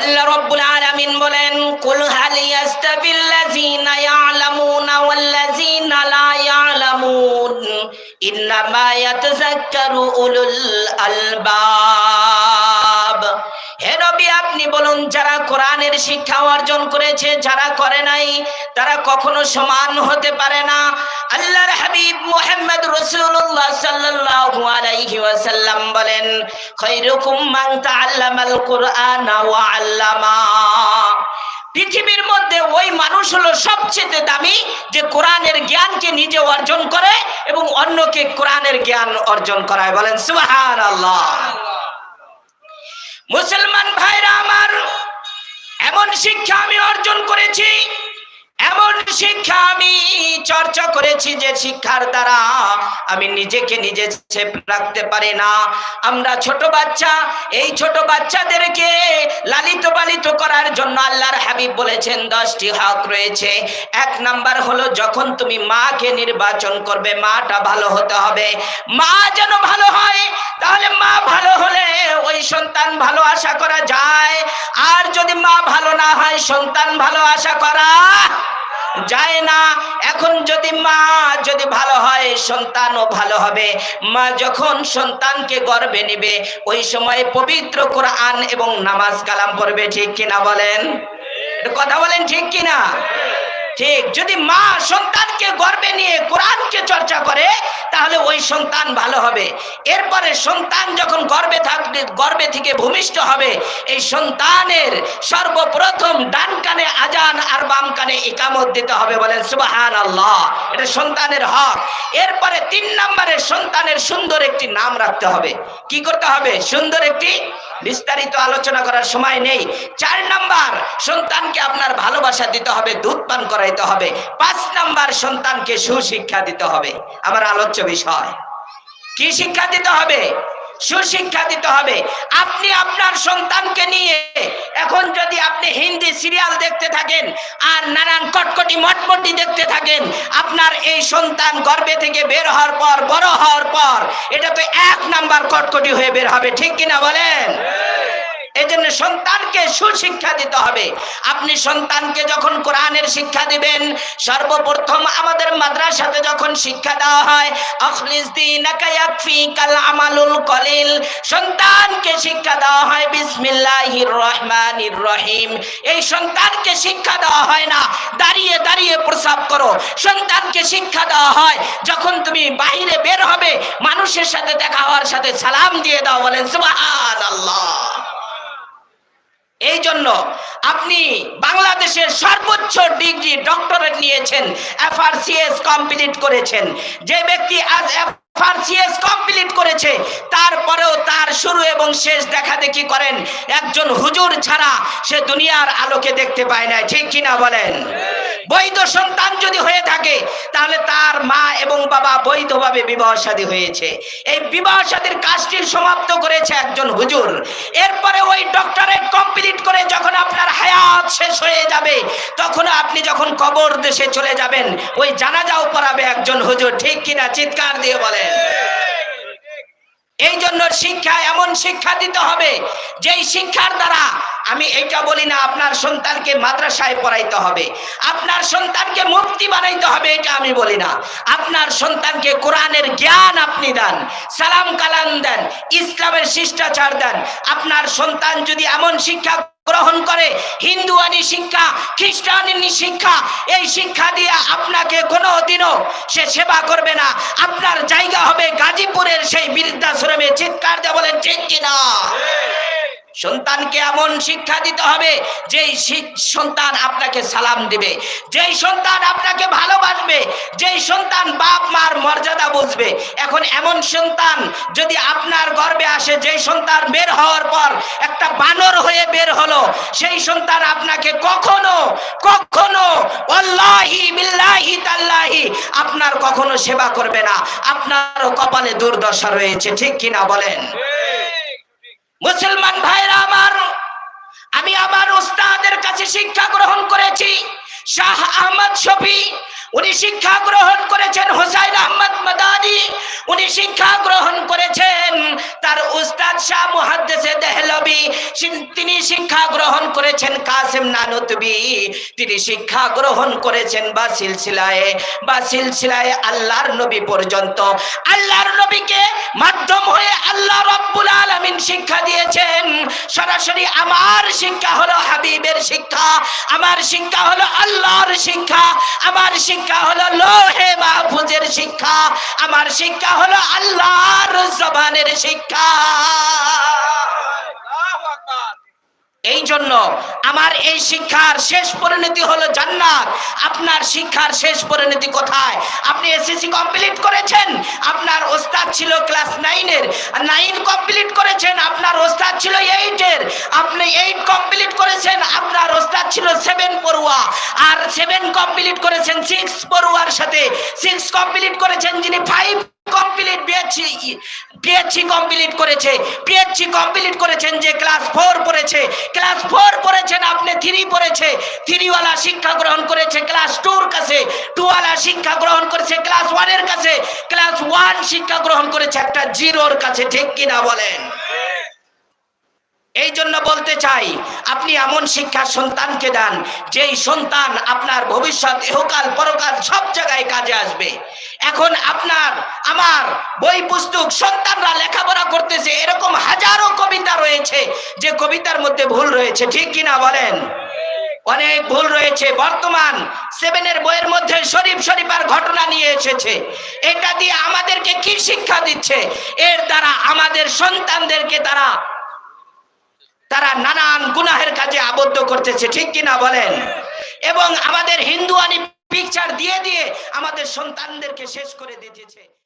আল্লাহ রব্বুল আলামিন বলেন, কুল হাল ইয়াস্তাবিল্লাযিনা ইয়ালামুনা ওয়াল্লাযিনা লা ইয়ালামুন, ইন্নামা ইয়াতাযাক্কারু উলুল আলবাব। নবী আপনি বলুন, যারা কোরআনের শিক্ষা অর্জন করেছে, যারা করে নাই, তারা কখনো সমান হতে পারে না। আল্লাহর হাবিব মুহাম্মদ রাসূলুল্লাহ সাল্লাল্লাহু আলাইহি ওয়াসাল্লাম বলেন খায়রুকুম মান তাআল্লামাল কুরআনা ওয়া আল্লামা। পৃথিবীর মধ্যে ওই মানুষ হলো সবচেয়ে দামি যে কোরআনের জ্ঞানকে নিজে অর্জন করে এবং অন্যকে কোরআনের জ্ঞান অর্জন করায়। বলেন, সুবহানাল্লাহ। মুসলমান ভাইরা আমার, এমন শিক্ষা আমি অর্জন করেছি, এমন শিক্ষা আমি চর্চা করেছি যে শিক্ষার দ্বারা আমি নিজেকে নিজে রাখতে পারি না। আমরা ছোট বাচ্চা, এই ছোট বাচ্চাদেরকে লালিত পালিত করার জন্য আল্লাহর হাবিব বলেছেন, দশটি হক রয়েছে। এক নাম্বার হলো, যখন তুমি মাকে নির্বাচন করবে, মাটা ভালো হতে হবে। মা যেন ভালো হয় তাহলে মা ভালো হলে ওই সন্তান ভালো আশা করা যায়। আর যদি মা ভালো না হয়, সন্তান ভালো আশা করা যায় না। এখন যদি মা যদি ভালো হয়, সন্তানও ভালো হবে। মা যখন সন্তানকে গর্বে নেবে, ওই সময় পবিত্র কোরআন এবং নামাজ কালাম পড়বে ঠিক কিনা বলেন? কথা বলেন ঠিক কিনা? ঠিক। যদি মা সন্তানকে গর্বে নিয়ে কোরআনকে চর্চা করে, তাহলে ওই সন্তান ভালো হবে। এরপরে সন্তান যখন গর্বে থাকবে, গর্বে থেকে ভূমিষ্ঠ হবে, এই সন্তানের সর্বপ্রথম ডান কানে আজান আর বাম কানে ইকামত দিতে হবে বলেন সুবাহান আল্লাহ এটা সন্তানের হক। এরপরে তিন নম্বরে সন্তানের সুন্দর একটি নাম রাখতে হবে। কি করতে হবে? সুন্দর একটি বিস্তারিত আলোচনা করার সময় নেই। চার নাম্বার, সন্তানকে আপনার ভালোবাসা দিতে হবে, দুধ পান করাইতে হবে। পাঁচ নাম্বার, সন্তানকে সুশিক্ষা দিতে হবে। আমার আলোচ্য বিষয়, কি শিক্ষা দিতে হবে? সুশিক্ষা দিতে হবে। আপনি আপনার সন্তানকে নিয়ে এখন যদি আপনি হিন্দি সিরিয়াল দেখতে থাকেন আর নানান কটকটি মটমটি দেখতে থাকেন, আপনার এই সন্তান গর্বে থেকে বের হওয়ার পর, বড় হওয়ার পর, এটা তো এক নাম্বার কটকটি হয়ে বের হবে। ঠিক কিনা বলেন? এই জন্য সন্তানকে সুশিক্ষা দিতে হবে। আপনি সন্তানকে যখন কোরআনের শিক্ষা দিবেন, সর্বপ্রথম আমাদের মাদ্রাসাতে যখন শিক্ষা দেওয়া হয়, আখলিস দীনাকা ইয়াকফিকাল আমালুল কলিল সন্তানকে শিক্ষা দেওয়া হয়, বিসমিল্লাহির রহমানির রহিম এই সন্তানকে শিক্ষা দেওয়া হয় না, দাঁড়িয়ে দাঁড়িয়ে প্রসাব করো। সন্তানকে শিক্ষা দেওয়া হয়, যখন তুমি বাইরে বের হবে, মানুষের সাথে দেখা হওয়ার সাথে সালাম দিয়ে দাও, বলেন, সুবহানাল্লাহ এই জন্য আপনি বাংলাদেশের সর্বোচ্চ ডিগ্রি ডক্টরেট নিয়েছেন এফআরসিএস কমপ্লিট করেছেন। যে ব্যক্তি আজ তারপরেও তার শুরু এবং শেষ করেন। একজন হুজুর ছাড়া সে দুনিয়ার আলোকে দেখতে পায় না ঠিক বলেন? বৈধ সন্তান যদি হয়ে থাকে, তাহলে তার মা এবং বাবা বৈধভাবে বিবাহ শাদী হয়েছে। এই বিবাহ শাদীর কাজটি সমাপ্ত করেছে একজন হুজুর। এরপরে ওই ডক্টরেট কমপ্লিট করে যখন আপনার হায়াত শেষ হয়ে যাবে, তখন আপনি যখন কবর দেশে চলে যাবেন, ওই জানাজাও পড়াবে একজন হুজুর। ঠিক কিনা? চিৎকার দিয়ে বলেন। এই জন্য শিক্ষা এমন শিক্ষা দিতে হবে, যেই শিক্ষার দ্বারা আমি এটা বলি না, আপনার সন্তানকে মাদ্রাসায় পড়াইতে হবে, আপনার সন্তানকে মুক্তি বানাইতে হবে, এটা আমি বলি না। আপনার সন্তানকে কোরআনের জ্ঞান আপনি দেন সালাম কালাম দেন, ইসলামের শিষ্টাচার দেন, আপনার সন্তান যদি এমন শিক্ষা গ্রহণ করে। হিন্দু আনি শিক্ষা, খ্রিস্টানি শিক্ষা, এই শিক্ষা দিয়ে আপনাকে কোনো দিনও সে সেবা করবে না। আপনার জায়গা হবে গাজীপুরের সেই বৃদ্ধাশ্রমে। চিৎকার দিয়ে বলেন চিন্তি কিনা সন্তানকে এমন শিক্ষা দিতে হবে, যেই সন্তান আপনাকে সালাম দিবে, যেই সন্তান আপনাকে ভালোবাসবে, যেই সন্তান বাপ মার মর্যাদা বুঝবে। এখন এমন সন্তান যদি আপনার গর্বে আসে, যেই সন্তান বের হওয়ার পর একটা বানর হয়ে বের হলো, সেই সন্তান আপনাকে কখনো কখনো আল্লাহি বিল্লাহি তাল্লাহি আপনার কখনো সেবা করবে না। আপনারও কপালে দুর্দশা রয়েছে, ঠিক কিনা বলেন? মুসলমান ভাইরা আমার আমি আমার উস্তাদের কাছে শিক্ষা গ্রহণ করেছি শাহ আহমদ শফি উনি শিক্ষা গ্রহণ করেছেন হোসাইন আহমদ মাদানি। উনি শিক্ষা গ্রহণ করেছেন তার উস্তাদ শাহ মুহাদ্দিসে দেহলবি। তিনি শিক্ষা গ্রহণ করেছেন কাসিম নানুতবি। তিনি শিক্ষা গ্রহণ করেছেন বা সিলসিলায় বা সিলসিলায় আল্লাহর নবী পর্যন্ত। আল্লাহর নবীকে মাধ্যম হয়ে আল্লাহ রব্বুল আলামিন শিক্ষা দিয়েছেন। সরাসরি আমার শিক্ষা হলো হাবিবের শিক্ষা, আমার শিক্ষা হলো আল্লাহর শিক্ষা, আমার শিক্ষা হলো লোহে মাহফুজের শিক্ষা। আমার শিক্ষা হলো আল্লাহর জবানের শিক্ষা। এই জন্য আমার এই শিক্ষার শেষ পরিণতি হলো জান্নাত। আপনার শিক্ষার শেষ পরিণতি কোথায়? আপনি এসএসসি কমপ্লিট করেছেন? আপনার ওস্তাদ ছিল ক্লাস নাইনের নাইন কমপ্লিট করেছেন, আপনার ওস্তাদ ছিল এইটের আপনি এইট কমপ্লিট করেছেন, আপনার ওস্তাদ ছিল সেভেন পড়ুয়া। আর সেভেন কমপ্লিট করেছেন সিক্স পড়ুয়ার সাথে। সিক্স কমপ্লিট করেছেন যিনি five complete BSc PHC complete করেছে পিএইচসি কমপ্লিট করেছেন যে ক্লাস ফোর পড়েছে। ক্লাস ফোর পড়েছেন, আপনি থ্রি পড়েছে। থ্রিওয়ালা শিক্ষা গ্রহণ করেছে ক্লাস টুর কাছে। টুওয়ালা শিক্ষা গ্রহণ করেছে ক্লাস ওয়ানের কাছে। ক্লাস ওয়ান শিক্ষা গ্রহণ করেছে একটা জিরোর কাছে, ঠিক কিনা বলেন? এই জন্য বলতে চাই, আপনি এমন শিক্ষার সন্তানকে দেন, যেই সন্তান আপনার ভবিষ্যৎ ইহকাল পরকাল সব জায়গায় কাজে আসবে। এখন আপনার, আমার বই পুস্তক সন্তানরা লেখাপড়া করতেছে, এরকম হাজারো কবিতা রয়েছে, যে কবিতার মধ্যে ভুল রয়েছে, ঠিক কিনা বলেন? অনেক ভুল রয়েছে। বর্তমান সেভেনের বইয়ের মধ্যে শরীফ শরীফার ঘটনা নিয়ে এসেছে। এটা দিয়ে আমাদেরকে কি শিক্ষা দিচ্ছে? এর দ্বারা আমাদের সন্তানদেরকে তারা তারা নানান গুনাহের কাজে আবদ্ধ করতেছে, ঠিক কিনা বলেন? এবং আমাদের হিন্দুয়ানি পিকচার দিয়ে দিয়ে আমাদের সন্তানদেরকে শেষ করে দিতেছে